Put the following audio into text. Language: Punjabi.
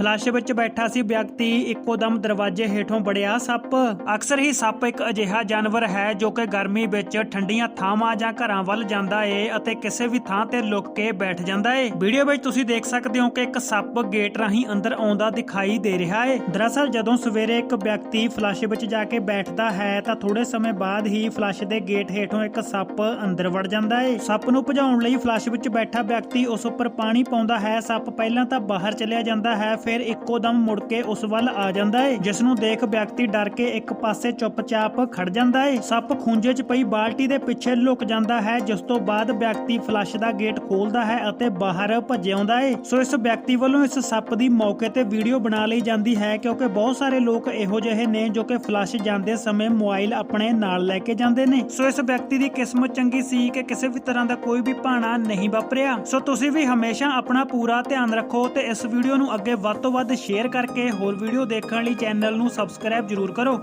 ਫਲੱਸ਼ ਵਿੱਚ ਬੈਠਾ ਸੀ ਵਿਅਕਤੀ, ਇੱਕੋ ਦਮ ਦਰਵਾਜ਼ੇ ਹੇਠੋਂ ਵੜਿਆ ਸੱਪ। ਅਕਸਰ ਹੀ ਸੱਪ ਇੱਕ ਅਜਿਹਾ ਜਾਨਵਰ ਹੈ ਜੋ ਕਿ ਗਰਮੀ ਵਿੱਚ ਠੰਡੀਆਂ ਥਾਵਾਂ ਜਾਂ ਘਰਾਂ ਵੱਲ ਜਾਂਦਾ ਏ ਅਤੇ ਕਿਸੇ ਵੀ ਥਾਂ ਤੇ ਲੁਕ ਕੇ ਬੈਠ ਜਾਂਦਾ ਏ। ਵੀਡੀਓ ਵਿੱਚ ਤੁਸੀਂ ਦੇਖ ਸਕਦੇ ਹੋ ਕਿ ਇੱਕ ਸੱਪ ਗੇਟ ਰਾਹੀਂ ਅੰਦਰ ਆਉਂਦਾ ਦਿਖਾਈ ਦੇ ਰਿਹਾ ਏ। ਦਰਅਸਲ ਜਦੋਂ ਸਵੇਰੇ ਇੱਕ ਵਿਅਕਤੀ ਫਲੱਸ਼ ਵਿੱਚ ਜਾ ਕੇ ਬੈਠਦਾ ਹੈ ਤਾਂ ਥੋੜੇ ਸਮੇਂ ਬਾਅਦ ਹੀ ਫਲੱਸ਼ ਦੇ ਗੇਟ ਹੇਠੋਂ ਇੱਕ ਸੱਪ ਅੰਦਰ ਵੜ ਜਾਂਦਾ ਏ। ਸੱਪ ਨੂੰ ਭਜਾਉਣ ਲਈ ਫਲੱਸ਼ ਵਿੱਚ ਬੈਠਾ ਵਿਅਕਤੀ ਉਸ ਉੱਪਰ ਪਾਣੀ ਪਾਉਂਦਾ ਹੈ। ਸੱਪ ਪਹਿਲਾਂ ਤਾਂ ਬਾਹਰ ਚਲਿਆ ਜਾਂਦਾ ਹੈ ਫਿਰ ਇੱਕੋ ਦਮ ਮੁੜ ਕੇ ਉਸ ਵੱਲ ਆ ਜਾਂਦਾ ਹੈ ਜਿਸ ਨੂੰ ਦੇਖ ਵਿਅਕਤੀ ਡਰ ਕੇ ਇੱਕ ਪਾਸੇ ਚੁੱਪਚਾਪ ਖੜ ਜਾਂਦਾ ਏ। ਸੱਪ ਖੂੰਜੇ 'ਚ ਪਈ ਬਾਲਟੀ ਦੇ ਪਿੱਛੇ ਲੁਕ ਜਾਂਦਾ ਹੈ, ਜਿਸ ਤੋਂ ਬਾਅਦ ਵਿਅਕਤੀ ਫਲੱਸ਼ ਦਾ ਗੇਟ ਖੋਲਦਾ ਹੈ ਅਤੇ ਬਾਹਰ ਭੱਜ ਆਉਂਦਾ ਏ। ਸੋ ਇਸ ਵਿਅਕਤੀ ਵੱਲੋਂ ਇਸ ਸੱਪ ਦੀ ਮੌਕੇ ਤੇ ਵੀਡੀਓ ਬਣਾ ਲਈ ਜਾਂਦੀ ਹੈ, ਕਿਉਂਕਿ ਬਹੁਤ ਸਾਰੇ ਲੋਕ ਇਹੋ ਜਿਹੇ ਨੇ ਜੋ ਕਿ ਫਲੱਸ਼ ਜਾਂਦੇ ਸਮੇਂ ਮੋਬਾਈਲ ਆਪਣੇ ਨਾਲ ਲੈ ਕੇ ਜਾਂਦੇ ਨੇ। ਸੋ ਇਸ ਵਿਅਕਤੀ ਦੀ ਕਿਸਮਤ ਚੰਗੀ ਸੀ ਕਿ ਕਿਸੇ ਵੀ ਤਰ੍ਹਾਂ ਦਾ ਕੋਈ ਵੀ ਭਾਣਾ ਨਹੀਂ ਵਾਪਰਿਆ। ਸੋ ਤੁਸੀਂ ਵੀ ਹਮੇਸ਼ਾ ਆਪਣਾ ਪੂਰਾ ਧਿਆਨ ਰੱਖੋ ਤੇ ਇਸ ਵੀਡੀਓ ਨੂੰ ਅੱਗੇ ਵੱਧ ਵੱਧ ਤੋਂ ਵੱਧ ਸ਼ੇਅਰ ਕਰਕੇ ਹੋਰ ਵੀਡੀਓ ਦੇਖਣ ਲਈ ਚੈਨਲ ਨੂੰ ਸਬਸਕ੍ਰਾਈਬ ਜ਼ਰੂਰ ਕਰੋ।